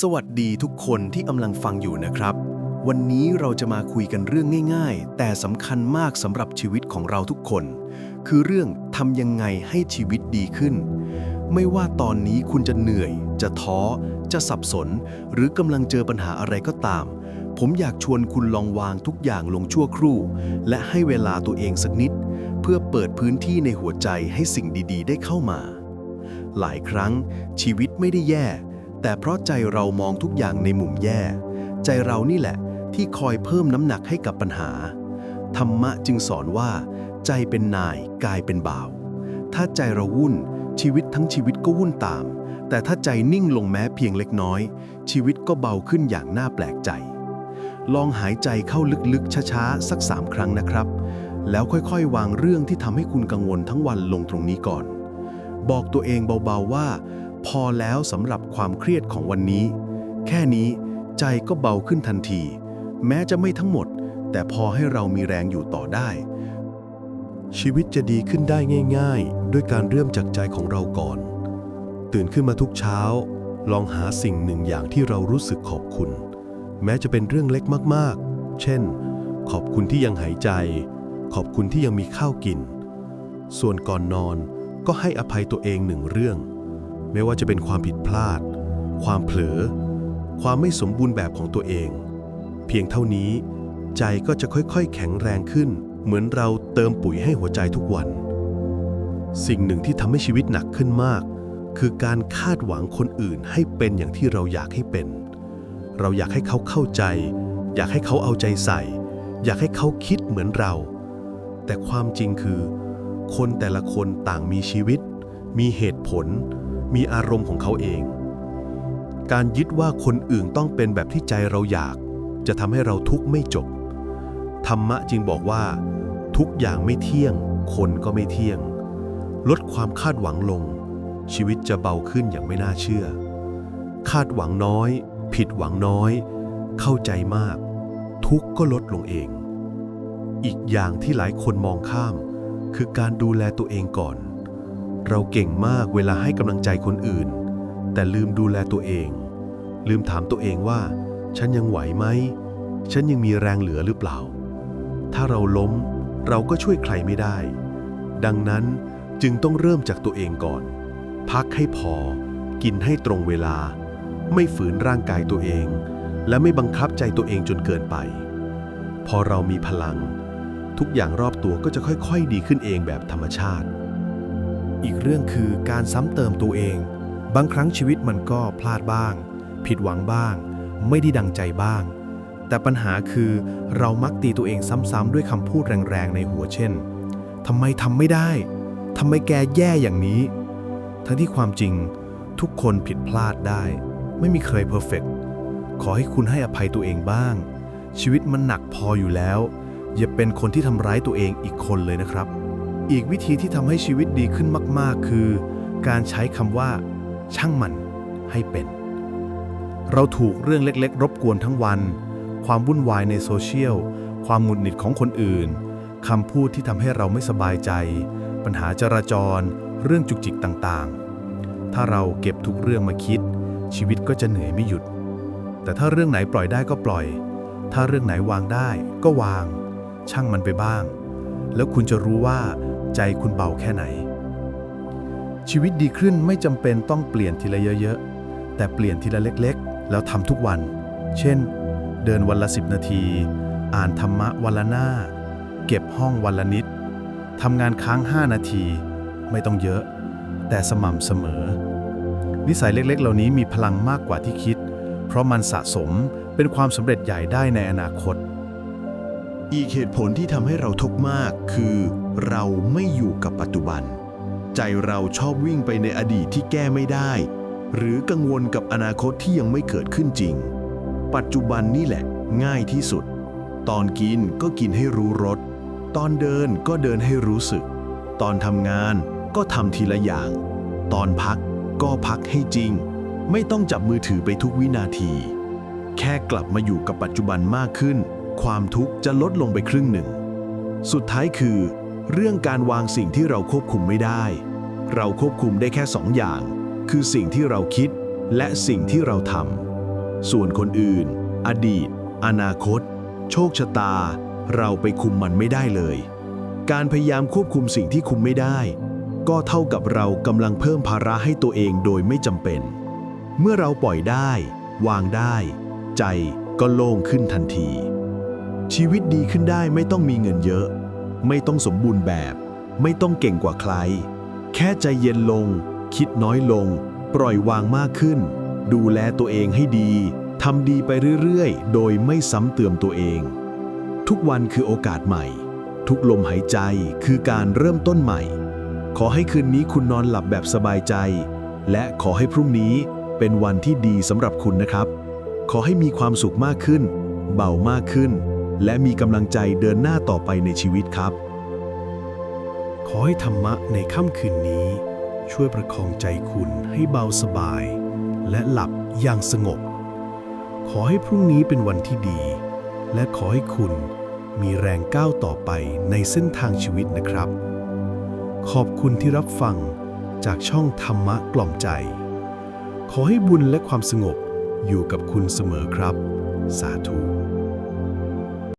สวัสดีทุกคนที่กำลังฟังอยู่นะครับ วันนี้เราจะมาคุยกันเรื่องง่ายๆ แต่สำคัญมากสำหรับชีวิตของเราทุกคน คือเรื่องทำยังไงให้ชีวิตดีขึ้น ไม่ว่าตอนนี้คุณจะเหนื่อย จะท้อ จะสับสน หรือกำลังเจอปัญหาอะไรก็ตาม ผมอยากชวนคุณลองวางทุกอย่างลงชั่วครู่ และให้เวลาตัวเองสักนิด เพื่อเปิดพื้นที่ในหัวใจให้สิ่งดีๆ ได้เข้ามา หลายครั้งชีวิตไม่ได้แย่ แต่เพราะใจเรามองทุกอย่างในมุมแย่ ใจเรานี่แหละที่คอยเพิ่มน้ำหนักให้กับปัญหา ธรรมะจึงสอนว่า ใจเป็นนายกายเป็นบ่าว ถ้าใจเราวุ่น ชีวิตทั้งชีวิตก็วุ่นตาม แต่ถ้าใจนิ่งลงแม้เพียงเล็กน้อย ชีวิตก็เบาขึ้นอย่างน่าแปลกใจ ลองหายใจเข้าลึกๆช้าๆสักสามครั้งนะครับ แล้วค่อยๆ วางเรื่องที่ทำให้คุณกังวลทั้งวันลงตรงนี้ก่อน บอกตัวเองเบาๆว่า พอแล้วสำหรับความเครียดของวันนี้ แค่นี้ใจก็เบาขึ้นทันที แม้จะไม่ทั้งหมด แต่พอให้เรามีแรงอยู่ต่อได้ ชีวิตจะดีขึ้นได้ง่าย ๆ ด้วยการเริ่มจากใจของเราก่อน ตื่นขึ้นมาทุกเช้า ลองหาสิ่งหนึ่งอย่างที่เรารู้สึกขอบคุณ แม้จะเป็นเรื่องเล็กมากๆ เช่น ขอบคุณที่ยังหายใจ ขอบคุณที่ยังมีข้าวกิน ส่วนก่อนนอนก็ให้อภัยตัวเองหนึ่งเรื่อง ไม่ว่าจะเป็นความผิดพลาด ความเผลอ ความไม่สมบูรณ์แบบของตัวเอง เพียงเท่านี้ ใจก็จะค่อยๆ แข็งแรงขึ้น เหมือนเราเติมปุ๋ยให้หัวใจทุกวัน สิ่งหนึ่งที่ทำให้ชีวิตหนักขึ้นมาก คือการคาดหวังคนอื่นให้เป็นอย่างที่เราอยากให้เป็น เราอยากให้เขาเข้าใจ อยากให้เขาเอาใจใส่ อยากให้เขาคิดเหมือนเรา แต่ความจริงคือ คนแต่ละคนต่างมีชีวิต มีเหตุผล มีอารมณ์ของเขาเอง การยึดว่าคนอื่นต้องเป็นแบบที่ใจเราอยาก จะทำให้เราทุกข์ไม่จบ ธรรมะจึงบอกว่า ทุกอย่างไม่เที่ยง คนก็ไม่เที่ยง ลดความคาดหวังลง ชีวิตจะเบาขึ้นอย่างไม่น่าเชื่อ คาดหวังน้อย ผิดหวังน้อย เข้าใจมาก ทุกข์ก็ลดลงเอง อีกอย่างที่หลายคนมองข้าม คือการดูแลตัวเองก่อน เราเก่งมากเวลาให้กำลังใจคนอื่น แต่ลืมดูแลตัวเอง ลืมถามตัวเองว่า ฉันยังไหวไหม ฉันยังมีแรงเหลือหรือเปล่า ถ้าเราล้มเราก็ช่วยใครไม่ได้ ดังนั้นจึงต้องเริ่มจากตัวเองก่อน พักให้พอ กินให้ตรงเวลา ไม่ฝืนร่างกายตัวเอง และไม่บังคับใจตัวเองจนเกินไป พอเรามีพลัง ทุกอย่างรอบตัวก็จะค่อยๆ ดีขึ้นเองแบบธรรมชาติ อีกเรื่องคือการซ้ำเติมตัวเอง บางครั้งชีวิตมันก็พลาดบ้าง ผิดหวังบ้าง ไม่ได้ดังใจบ้าง แต่ปัญหาคือเรามักตีตัวเองซ้ำๆด้วยคำพูดแรงๆในหัวเช่นทำไมทำไม่ได้ทำไมแกแย่อย่างนี้ ทั้งที่ความจริงทุกคนผิดพลาดได้ ไม่มีใครเพอร์เฟกขอให้คุณให้อภัยตัวเองบ้าง ชีวิตมันหนักพออยู่แล้ว อย่าเป็นคนที่ทำร้ายตัวเองอีกคนเลยนะครับ อีกวิธีที่ทำให้ชีวิตดีขึ้นมาก ๆ คือ การใช้คำว่า ช่างมันให้เป็น เราถูกเรื่องเล็ก ๆ รบกวนทั้งวัน ความวุ่นวายในโซเชียล ความหงุดหงิดของคนอื่นคำพูดที่ทำให้เราไม่สบายใจ ปัญหาจราจร เรื่องจุกจิกต่างๆ ถ้าเราเก็บทุกเรื่องมาคิด ชีวิตก็จะเหนื่อยไม่หยุด แต่ถ้าเรื่องไหนปล่อยได้ก็ปล่อย ถ้าเรื่องไหนวางได้ก็วาง ช่างมันไปบ้าง แล้วคุณจะรู้ว่า ใจคุณเบาแค่ไหน ชีวิตดีขึ้นไม่จำเป็นต้องเปลี่ยนทีละเยอะๆ แต่เปลี่ยนทีละเล็กๆ แล้วทำทุกวัน เช่น เดินวันละ 10 นาที อ่านธรรมะวันละหน้า เก็บห้องวันละนิดทำงานค้าง 5 นาที ไม่ต้องเยอะ แต่สม่ำเสมอ นิสัยเล็กๆ เหล่านี้มีพลังมากกว่าที่คิด เพราะมันสะสมเป็นความสำเร็จใหญ่ได้ในอนาคตอีกเหตุผลที่ทำให้เราทุกข์มากคือ เราไม่อยู่กับปัจจุบัน ใจเราชอบวิ่งไปในอดีตที่แก้ไม่ได้ หรือกังวลกับอนาคตที่ยังไม่เกิดขึ้นจริง ปัจจุบันนี่แหละ ง่ายที่สุด ตอนกินก็กินให้รู้รส ตอนเดินก็เดินให้รู้สึก ตอนทำงานก็ทำทีละอย่าง ตอนพักก็พักให้จริง ไม่ต้องจับมือถือไปทุกวินาที แค่กลับมาอยู่กับปัจจุบันมากขึ้น ความทุกข์จะลดลงไปครึ่งหนึ่ง สุดท้ายคือ เรื่องการวางสิ่งที่เราควบคุมไม่ได้ เราควบคุมได้แค่สองอย่าง คือสิ่งที่เราคิดและสิ่งที่เราทำส่วนคนอื่น อดีต อนาคต โชคชะตา เราไปคุมมันไม่ได้เลย การพยายามควบคุมสิ่งที่คุมไม่ได้ ก็เท่ากับเรากำลังเพิ่มภาระให้ตัวเองโดยไม่จำเป็น เมื่อเราปล่อยได้ วางได้ ใจก็โล่งขึ้นทันที ชีวิตดีขึ้นได้ไม่ต้องมีเงินเยอะ ไม่ต้องสมบูรณ์แบบ ไม่ต้องเก่งกว่าใคร แค่ใจเย็นลง คิดน้อยลง ปล่อยวางมากขึ้น ดูแลตัวเองให้ดีทำดีไปเรื่อยๆ โดยไม่ซ้ำเติมตัวเอง ทุกวันคือโอกาสใหม่ ทุกลมหายใจคือการเริ่มต้นใหม่ ขอให้คืนนี้คุณนอนหลับแบบสบายใจ และขอให้พรุ่งนี้เป็นวันที่ดีสำหรับคุณนะครับ ขอให้มีความสุขมากขึ้น เบามากขึ้น และมีกำลังใจเดินหน้าต่อไปในชีวิตครับ ขอให้ธรรมะในค่ำคืนนี้ ช่วยประคองใจคุณให้เบาสบาย และหลับอย่างสงบ ขอให้พรุ่งนี้เป็นวันที่ดี และขอให้คุณมีแรงก้าวต่อไปในเส้นทางชีวิตนะครับ ขอบคุณที่รับฟังจากช่องธรรมะกล่อมใจ ขอให้บุญและความสงบอยู่กับคุณเสมอครับ สาธุ